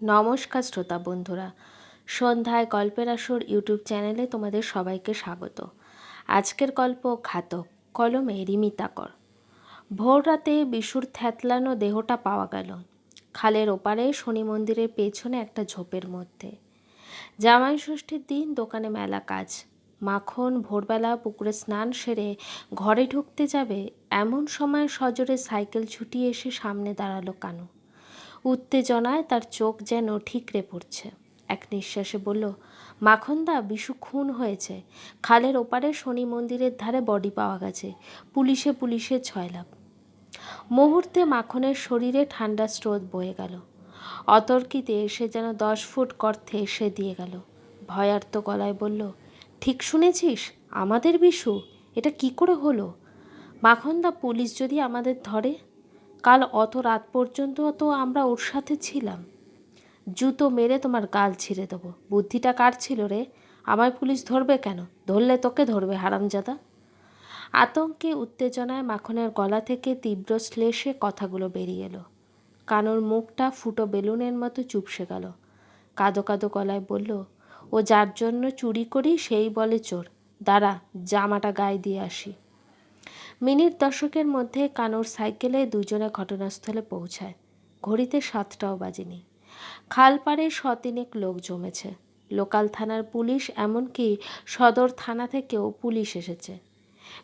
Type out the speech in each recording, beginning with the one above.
নমস্কার শ্রোতা বন্ধুরা। সন্ধ্যায় গল্পের আসর ইউটিউব চ্যানেলে তোমাদের সবাইকে স্বাগত। আজকের গল্প ঘাতক, কলমে রিমিতাকর। ভোর রাতে বিশুর থ্যাতলানো দেহটা পাওয়া গেল। খালের ওপারে শনি মন্দিরের পেছনে একটা ঝোপের মধ্যে। জামাই ষষ্ঠীর দিন দোকানে মেলা কাজ। মাখন, ভোরবেলা পুকুরে স্নান সেরে ঘরে ঢুকতে যাবে এমন সময় সজোরে সাইকেল ছুটিয়ে এসে সামনে দাঁড়াল কানু। উত্তেজনায় তার চোখ যেন ঠিকরে পড়ছে। এক নিঃশ্বাসে বলল, মাখনদা, বিশু খুন হয়েছে। খালের ওপারে শনি মন্দিরের ধারে বডি পাওয়া গেছে। পুলিশে পুলিশে ছয়লাভ মুহূর্তে মাখনের শরীরে ঠান্ডা স্রোত বয়ে গেল। অতর্কিতে সে যেন দশ ফুট গর্তে এসে দিয়ে গেল। ভয়ার্ত গলায় বলল, ঠিক শুনেছিস? আমাদের বিশু? এটা কি করে হলো? মাখনদা, পুলিশ যদি আমাদের ধরে কাল অত রাত পর্যন্ত তো আমরা ওর সাথে ছিলাম। জুতো মেরে তোমার গাল ছিঁড়ে দেবো। বুদ্ধিটা কার ছিল রে? আমায় পুলিশ ধরবে কেন? ধরলে তোকে ধরবে, হারামজাদা। আতঙ্কে, উত্তেজনায় মাখনের গলা থেকে তীব্র শ্লেষে কথাগুলো বেরিয়ে এলো। কানোর মুখটা ফুটো বেলুনের মতো চুপসে গেল। কাদো কাদো গলায় বলল, ও যার জন্য চুরি করি, সেই বলে চোর। দাঁড়া, জামাটা গায়ে দিয়ে আসি। মিনিট দশকের মধ্যে কানুর সাইকেলে দুজনে ঘটনাস্থলে পৌঁছায়। ঘড়িতে সাতটাও বাজেনি। খালপাড়ে শতিনেক লোক জমেছে। লোকাল থানার পুলিশ এমনকি সদর থানা থেকেও পুলিশ এসেছে।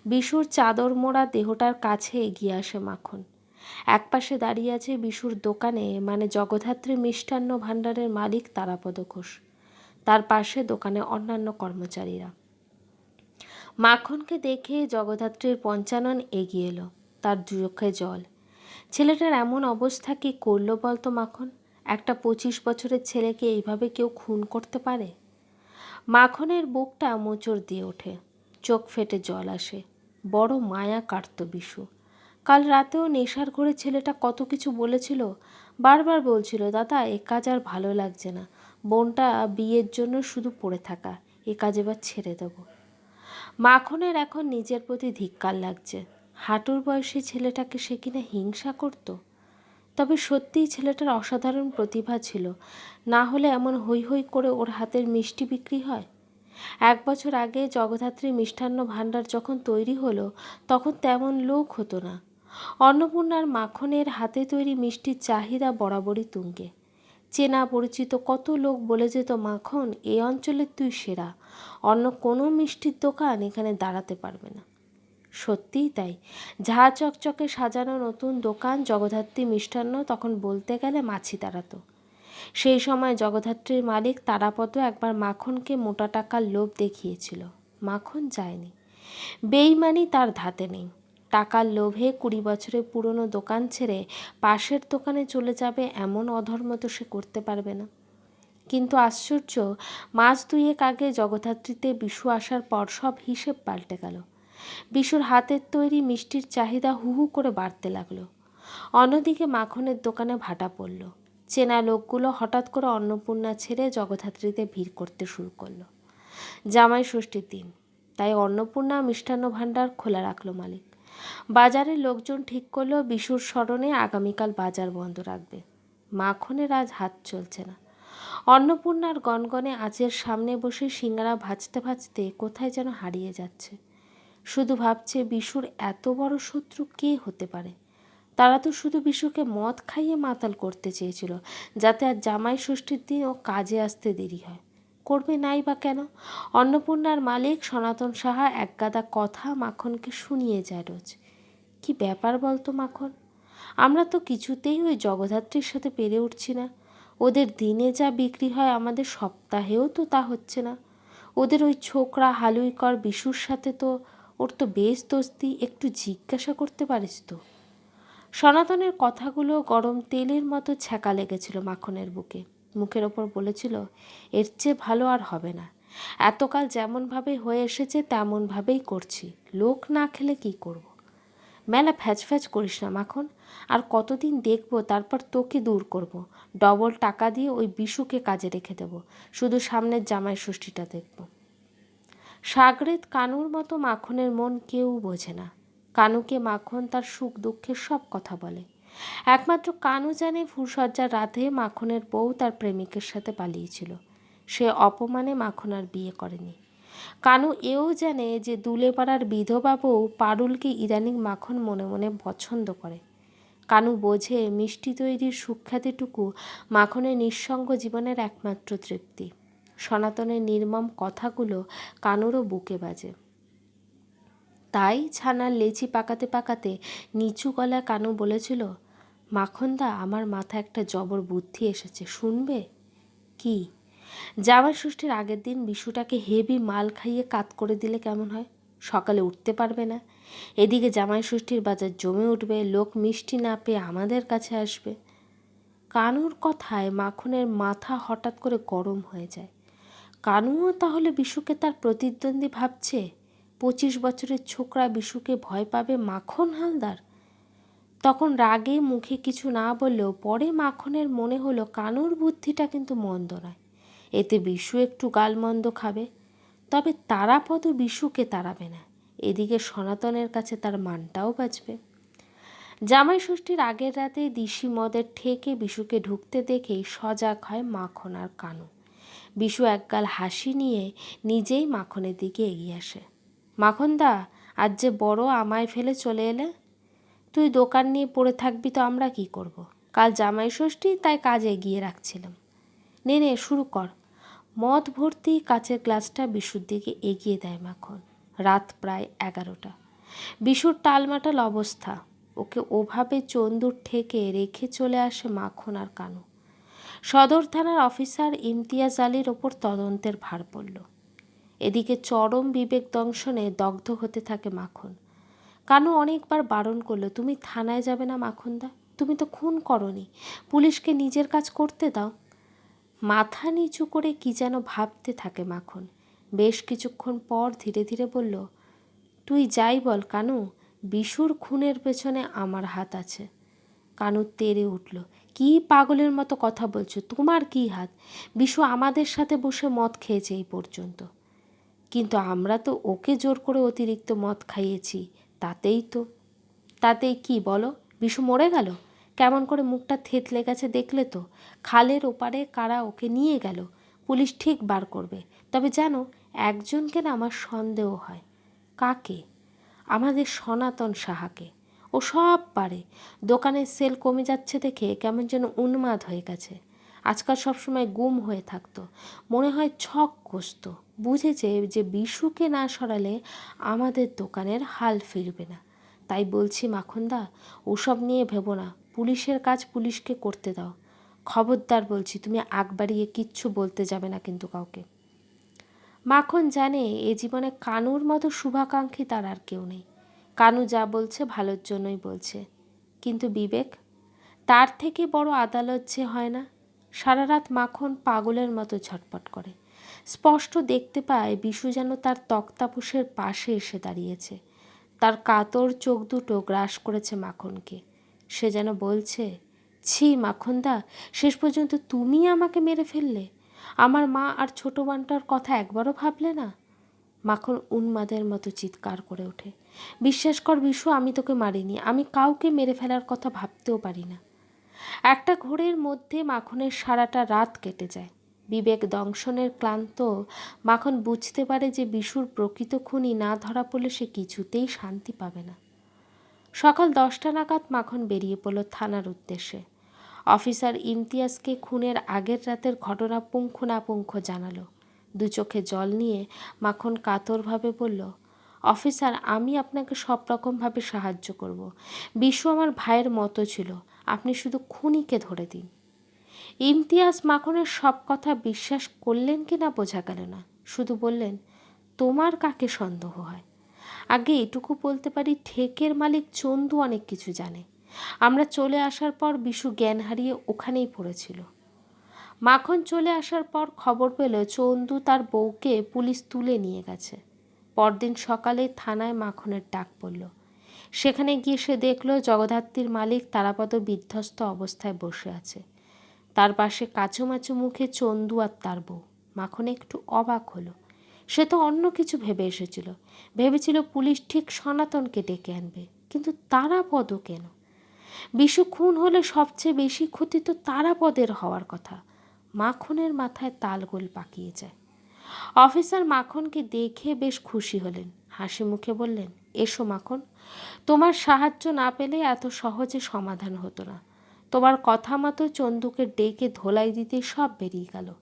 বিশুর চাদর মোড়া দেহটার কাছে এগিয়ে আসে মাখন। একপাশে দাঁড়িয়ে আছে বিশুর দোকানে মানে জগধাত্রী মিষ্টান্ন ভাণ্ডারের মালিক তারাপদ ঘোষ। তার পাশে দোকানে অন্যান্য কর্মচারীরা। মাখনকে দেখে জগধাত্রীর পঞ্চানন এগিয়ে এলো, তার চোখে জল। ছেলেটার এমন অবস্থা কি করল বলতো মাখন? একটা পঁচিশ বছরের ছেলেকে এইভাবে কেউ খুন করতে পারে? মাখনের বুকটা মোচড় দিয়ে ওঠে, চোখ ফেটে জল আসে, বড় মায়া কাটত বিশু। কাল রাতেও নেশার ঘরে ছেলেটা কত কিছু বলেছিল, বারবার বলছিল, দাদা, এ কাজ আর ভালো লাগছে না। বোনটা বিয়ের জন্য শুধু পড়ে থাকা, এ কাজ এবার ছেড়ে দেবো। মাখনের এখন নিজের প্রতি ধিক্কার লাগছে। হাঁটুর বয়সী ছেলেটাকে সে কিনা হিংসা করত? তবে সত্যিই ছেলেটার অসাধারণ প্রতিভা ছিল। না হলে এমন হৈ হৈ করে ওর হাতের মিষ্টি বিক্রি হয়? এক বছর আগে জগধাত্রী মিষ্টান্ন ভাণ্ডার যখন তৈরি হলো, তখন তেমন লোক হতো না। অন্নপূর্ণার মাখনের হাতে তৈরি মিষ্টির চাহিদা বরাবরই তুঙ্গে। চেনা পরিচিত কত লোক বলে যেত মাখন, এ অঞ্চলের তুই সেরা। অন্য কোনো মিষ্টির দোকান এখানে দাঁড়াতে পারবে না। সত্যিই তাই। ঝা চকচকে সাজানো নতুন দোকান জগধাত্রী মিষ্টান্ন তখন বলতে গেলে মাছি তাড়াতো সেই সময় জগধাত্রীর মালিক তারাপদ একবার মাখনকে মোটা টাকার লোভ দেখিয়েছিল। মাখন যায়নি। বেইমানি তার ধাতে নেই। টাকার লোভে কুড়ি বছরের পুরনো দোকান ছেড়ে পাশের দোকানে চলে যাবে এমন অধর্ম তো সে করতে পারবে না। কিন্তু আশ্চর্য, মাস দুয়েক আগে জগদ্ধাত্রীতে বিশু আসার পর সব হিসেব পাল্টে গেল। বিশুর হাতের তৈরি মিষ্টির চাহিদা হু হু করে বাড়তে লাগল। অন্যদিকে মাখনের দোকানে ভাটা পড়ল। চেনা লোকগুলো হঠাৎ করে অন্নপূর্ণা ছেড়ে জগদ্ধাত্রীতে ভিড় করতে শুরু করল। জামাই ষষ্ঠীর দিন, তাই অন্নপূর্ণা মিষ্টান্ন ভাণ্ডার খোলা রাখল মালিক। বাজারের লোকজন ঠিক করল বিশুর স্মরণে আগামীকাল বাজার বন্ধ রাখবে। মাখনের আজ হাত চলছে না। অন্নপূর্ণার গনগনে আঁচের সামনে বসে সিঙ্গারা ভাজতে ভাজতে কোথায় যেন হারিয়ে যাচ্ছে। শুধু ভাবছে বিশুর এত বড় শত্রু কে হতে পারে। তারা তো শুধু বিশুকে মদ খাইয়ে মাতাল করতে চেয়েছিল, যাতে আর জামাই ষষ্ঠীর দিন ও কাজে আসতে দেরি হয়। করবে নাই বা কেন? অন্নপূর্ণার মালিক সনাতন সাহা একগাদা কথা মাখনকে শুনিয়ে যায় রোজ। কি ব্যাপার বলতো মাখন? আমরা তো কিছুতেই ওই জগধাত্রীর সাথে পেরে উঠছি না। ওদের দিনে যা বিক্রি হয় আমাদের সপ্তাহেও তো তা হচ্ছে না। ওদের ওই ছোকরা হালুইকর বিশুর সাথে তো ওর তো বেশ দোস্তি, একটু জিজ্ঞাসা করতে পারিস তো। সনাতনের কথাগুলো গরম তেলের মতো ছ্যাঁকা লেগেছিল মাখনের বুকে। মুখের ওপর বলেছিল, এর চেয়ে ভালো আর হবে না। এতকাল যেমনভাবে হয়ে এসেছে তেমনভাবেই করছি। লোক না খেলে কি করব। মেলা ফ্যাচ ফ্যাচ করিস না মাখন। আর কতদিন দেখব, তারপর তোকে দূর করব। ডবল টাকা দিয়ে ওই বিশুকে কাজে রেখে দেব। শুধু সামনের জামাই ষষ্ঠীটা দেখব। সাগরেত কানুর মতো মাখনের মন কেউ বোঝে না। কানুকে মাখন তার সুখ দুঃখের সব কথা বলে। একমাত্র কানু জানে ফুরসজ্জার রাতে মাখনের বউ তার প্রেমিকের সাথে পালিয়েছিল। সে অপমানে মাখন আর বিয়ে করেনি। কানু এও জানে যে দুলে পাড়ার বিধবা বউ পারুলকে ইদানিং মাখন মনে মনে পছন্দ করে। কানু বোঝে মিষ্টি তৈরির সুখ্যাতিটুকু মাখনের নিঃসঙ্গ জীবনের একমাত্র তৃপ্তি। সনাতনের নির্মম কথাগুলো কানুরও বুকে বাজে। তাই ছানার লেচি পাকাতে পাকাতে নিচু গলায় কানু বলেছিল, মাখনদা, আমার মাথা একটা জবর বুদ্ধি এসেছে, শুনবে? কি? জামাই ষষ্ঠীর আগের দিন বিশুটাকে হেভি মাল খাইয়ে কাত করে দিলে কেমন হয়? সকালে উঠতে পারবে না। এদিকে জামাই ষষ্ঠীর বাজার জমে উঠবে, লোক মিষ্টি না পেয়ে আমাদের কাছে আসবে। কানুর কথায় মাখনের মাথা হঠাৎ করে গরম হয়ে যায়। কানুও তাহলে বিশুকে তার প্রতিদ্বন্দ্বী ভাবছে? পঁচিশ বছরের ছোকরা বিশুকে ভয় পাবে মাখন হালদার? তখন রাগে মুখে কিছু না বললেও পরে মাখনের মনে হলো কানুর বুদ্ধিটা কিন্তু মন্দ নয়। এতে বিশু একটু গালমন্দ খাবে। তবে তারাপদ বিশুকে তাড়াবে না। এদিকে সনাতনের কাছে তার মানটাও বাঁচবে। জামাই ষষ্ঠীর আগের রাতে দিশি মদের ঠেকে বিশুকে ঢুকতে দেখেই সজাগ হয় মাখন আর কানু। বিশু একগাল হাসি নিয়ে নিজেই মাখনের দিকে এগিয়ে আসে। মাখনদা, আজ যে বড় আমায় ফেলে চলে এলে? তুই দোকান নিয়ে পড়ে থাকবি তো আমরা কি করব। কাল জামাই ষষ্ঠী, তাই কাজে এগিয়ে রাখছিলাম। নে নে, শুরু কর। মদ ভর্তি কাচের গ্লাসটা বিশুর দিকে এগিয়ে দেয় মাখন। রাত প্রায় এগারোটা। বিশুর টালমাটাল অবস্থা। ওকে ওভাবে চন্দুর ঠেকে রেখে চলে আসে মাখন আর কানু। সদর থানার অফিসার ইমতিয়াজ আলীর ওপর তদন্তের ভার পড়ল। এদিকে চরম বিবেক দংশনে দগ্ধ হতে থাকে মাখন। কানু অনেকবার বারণ করল, তুমি থানায় যাবে না মাখনদা? তুমি তো খুন করনি। পুলিশকে নিজের কাজ করতে দাও। মাথা নিচু করে কি যেন ভাবতে থাকে মাখন। বেশ কিছুক্ষণ পর ধীরে ধীরে বলল, তুই যাই বল কানু, বিশুর খুনের পেছনে আমার হাত আছে। কানু তেরে উঠল, কি পাগলের মতো কথা বলছো? তোমার কি হাত? বিশু আমাদের সাথে বসে মদ খেয়েছে এই পর্যন্ত। কিন্তু আমরা তো ওকে জোর করে অতিরিক্ত মদ খাইয়েছি, তাতেই তো। তাতেই কি বলো? বিশু মরে গেল? কেমন করে মুখটা থেতলে গেছে দেখলে তো। খালের ওপারে কারা ওকে নিয়ে গেল? পুলিশ ঠিক বার করবে। তবে জানো, একজনকে না আমার সন্দেহ হয়। কাকে? আমাদের সনাতন সাহাকে। ও সব পারে। দোকানের সেল কমে যাচ্ছে দেখে কেমন যেন উন্মাদ হয়ে গেছে। আজকাল সবসময় গুম হয়ে থাকতো। মনে হয় ছক কষত। বুঝেছে যে বিশুকে না সরালে আমাদের দোকানের হাল ফিরবে না। তাই বলছি, মাখনদা, ওসব নিয়ে ভেবো না। পুলিশের কাজ পুলিশকে করতে দাও। খবরদার বলছি, তুমি আগ বাড়িয়ে কিচ্ছু বলতে যাবে না কিন্তু কাউকে। মাখন জানে এ জীবনে কানুর মতো শুভাকাঙ্ক্ষী তার আর কেউ নেই। কানু যা বলছে ভালোর জন্যই বলছে। কিন্তু বিবেক, তার থেকে বড় আদালত যে হয় না। সারা রাত মাখন পাগলের মতো ছটপট করে। স্পষ্ট দেখতে পায় বিশু যেন তার তক্তাপোষের পাশে এসে দাঁড়িয়েছে। তার কাতর চোখ দুটো গ্রাস করেছে মাখনকে। সে যেন বলছে, ছি মাখনদা, শেষ পর্যন্ত তুমি আমাকে মেরে ফেললে? আমার মা আর ছোট বানটার কথা একবারও ভাবলে না? মাখন উন্মাদের মতো চিৎকার করে ওঠে। বিশ্বাস কর বিশু, আমি তোকে মারিনি। আমি কাউকে মেরে ফেলার কথা ভাবতেও পারি না। একটা ঘোরের মধ্যে মাখনের সারাটা রাত কেটে যায়। বিবেক দংশনের ক্লান্ত, মাখন বুঝতে পারে যে বিশুর প্রকৃত খুনি না ধরা পড়লে সে কিছুতেই শান্তি পাবে না। সকাল দশটা নাগাদ মাখন বেরিয়ে পড়ল থানার উদ্দেশ্যে। অফিসার ইমতিয়াজকে খুনের আগের রাতের ঘটনা পুঙ্খানুপুঙ্খ জানালো। দু চোখে জল নিয়ে মাখন কাতরভাবে বলল, অফিসার, আমি আপনাকে সব রকমভাবে সাহায্য করব। বিশু আমার ভাইয়ের মতো ছিল। আপনি শুধু খুনিকে ধরে দিন। ইমতিয়াজ মাখনের সব কথা বিশ্বাস করলেন কি না বোঝা গেল না। শুধু বললেন, তোমার কাকে সন্দেহ হয়? আগে এটুকু বলতে পারি, ঠেকের মালিক চন্দু অনেক কিছু জানে। আমরা চলে আসার পর বিশু জ্ঞান হারিয়ে ওখানেই পড়েছিল। মাখন চলে আসার পর খবর পেল, চন্দু তার বউকে পুলিশ তুলে নিয়ে গেছে। পরদিন সকালে থানায় মাখনের ডাক পড়ল। সেখানে গিয়ে সে দেখল জগদ্ধাত্রীর মালিক তারাপদ বিধ্বস্ত অবস্থায় বসে আছে। তার পাশে কাচুমাচু মুখে চন্দু আর তার বউ। মাখন একটু অবাক হলো। সে তো অন্য কিছু ভেবে এসেছিল। ভেবেছিল পুলিশ ঠিক সনাতনকে ডেকে আনবে। কিন্তু তারাপদ কেন? বিশু খুন হলে সবচেয়ে বেশি ক্ষতি তো তারাপদের হওয়ার কথা। মাখনের মাথায় তালগোল পাকিয়ে যায়। অফিসার মাখনকে দেখে বেশ খুশি হলেন। হাসি মুখে বললেন, এসো মাখন তোমার সাহায্য না পেলে এত সহজে সমাধান হতো না। তোমার কথা মতো চন্দুকে ডেকে ধোলাই দিতে সব বেরিয়ে গেল।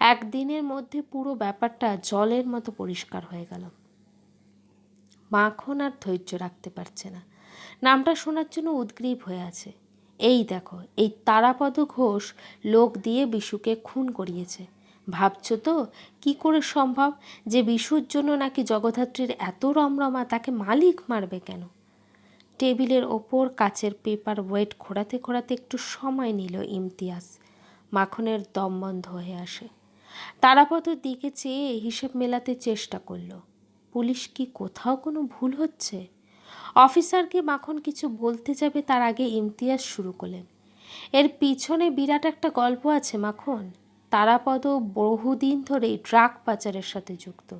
একদিনের মধ্যে পুরো ব্যাপারটা জলের মতো পরিষ্কার হয়ে গেল। মাখন আর ধৈর্য রাখতে পারছে না। নামটা শোনার জন্য উদ্গ্রীব হয়ে আছে। এই দেখো, এই তারাপদ ঘোষ লোক দিয়ে বিশুকে খুন করিয়েছে। ভাবছ তো? কি করে সম্ভব যে বিশুর জন্য নাকি জগদ্ধাত্রীর এত রমরমা তাকে মালিক মারবে কেন? টেবিলের ওপর কাচের পেপার ওয়েট খোঁড়াতে খোঁড়াতে একটু সময় নিল ইমতিয়াজ। মাখনের দম বন্ধ হয়ে আসে। তারাপদর দিকে চেয়ে হিসেব মেলাতে চেষ্টা করল। পুলিশ কি কোথাও কোনো ভুল হচ্ছে? অফিসারকে মাখন কিছু বলতে যাবে তার আগে ইমতিয়াজ শুরু করলেন। এর পিছনে বিরাট একটা গল্প আছে মাখন। তারাপদ বহুদিন ধরেই ড্রাগ পাচারের সাথে যুক্ত।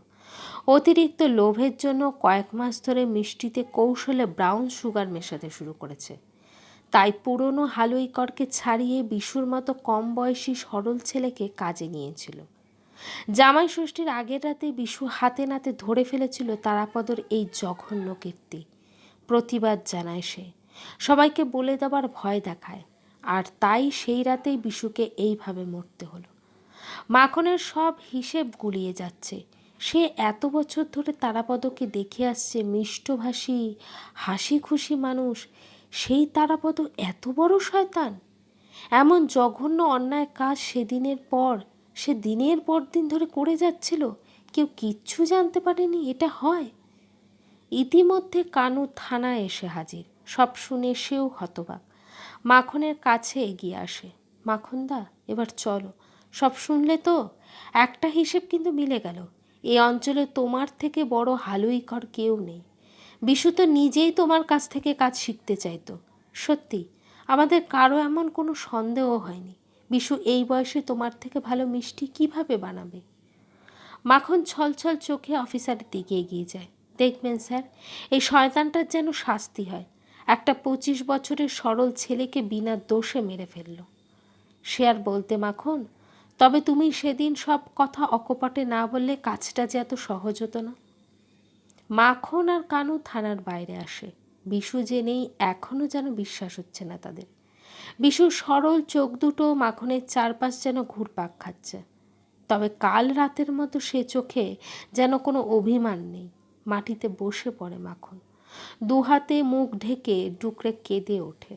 অতিরিক্ত লোভের জন্য কয়েক মাস ধরে মিষ্টিতে কৌশলে ব্রাউন সুগার মেশাতে শুরু করেছে। তাই পুরনো হালুইকরকে ছাড়িয়ে বিশুর মতো কম বয়সী সরল ছেলেকে কাজে নিয়েছিল। জামাই ষষ্ঠীর আগের রাতে বিশু হাতে নাতে ধরে ফেলেছিল তারাপদর এই জঘন্য কীর্তি। প্রতিবাদ জানায় সে। সবাইকে বলে দেবার ভয় দেখায়। আর তাই সেই রাতেই বিশুকে এইভাবে মরতে হলো। মাখনের সব হিসেব গুলিয়ে যাচ্ছে। সে এত বছর ধরে তারাপদকে দেখে আসছে মিষ্টভাষী হাসি খুশি মানুষ। সেই তারাপদ এত বড় শয়তান? এমন জঘন্য অন্যায় কাজ সেদিনের পর, সে দিনের পর দিন ধরে করে যাচ্ছিল। কেউ কিচ্ছু জানতে পারেনি এটা হয়। ইতিমধ্যে কানু থানায় এসে হাজির। সব শুনে সেও হতবাক। মাখনের কাছে এগিয়ে আসে। মাখনদা, এবার চলো। সব শুনলে তো? একটা হিসেব কিন্তু মিলে গেল। এই অঞ্চলে তোমার থেকে বড় হালুইকর কেউ নেই। বিশু তো নিজেই তোমার কাছ থেকে কাজ শিখতে চাইতো। সত্যি, আমাদের কারও এমন কোনো সন্দেহ হয়নি। বিশু এই বয়সে তোমার থেকে ভালো মিষ্টি কীভাবে বানাবে? মাখন ছলছল চোখে অফিসারের দিকে এগিয়ে যায়। দেখবেন স্যার, এই শয়তানটার যেন শাস্তি হয়। একটা পঁচিশ বছরের সরল ছেলেকে বিনা দোষে মেরে ফেলল। সে আর বলতে মাখন তবে তুমি সেদিন সব কথা অকপটে না বললে কাজটা যে এত সহজ হতো না। মাখন আর কানু থানার বাইরে আসে। বিশু যে নেই এখনও যেন বিশ্বাস হচ্ছে না তাদের। বিশুর সরল চোখ দুটো মাখনের চারপাশ যেন ঘুরপাক খাচ্ছে। তবে কাল রাতের মতো সে চোখে যেন কোনো অভিমান নেই। মাটিতে বসে পড়ে মাখন। দু হাতে মুখ ঢেকে ডুকরে কেঁদে ওঠে।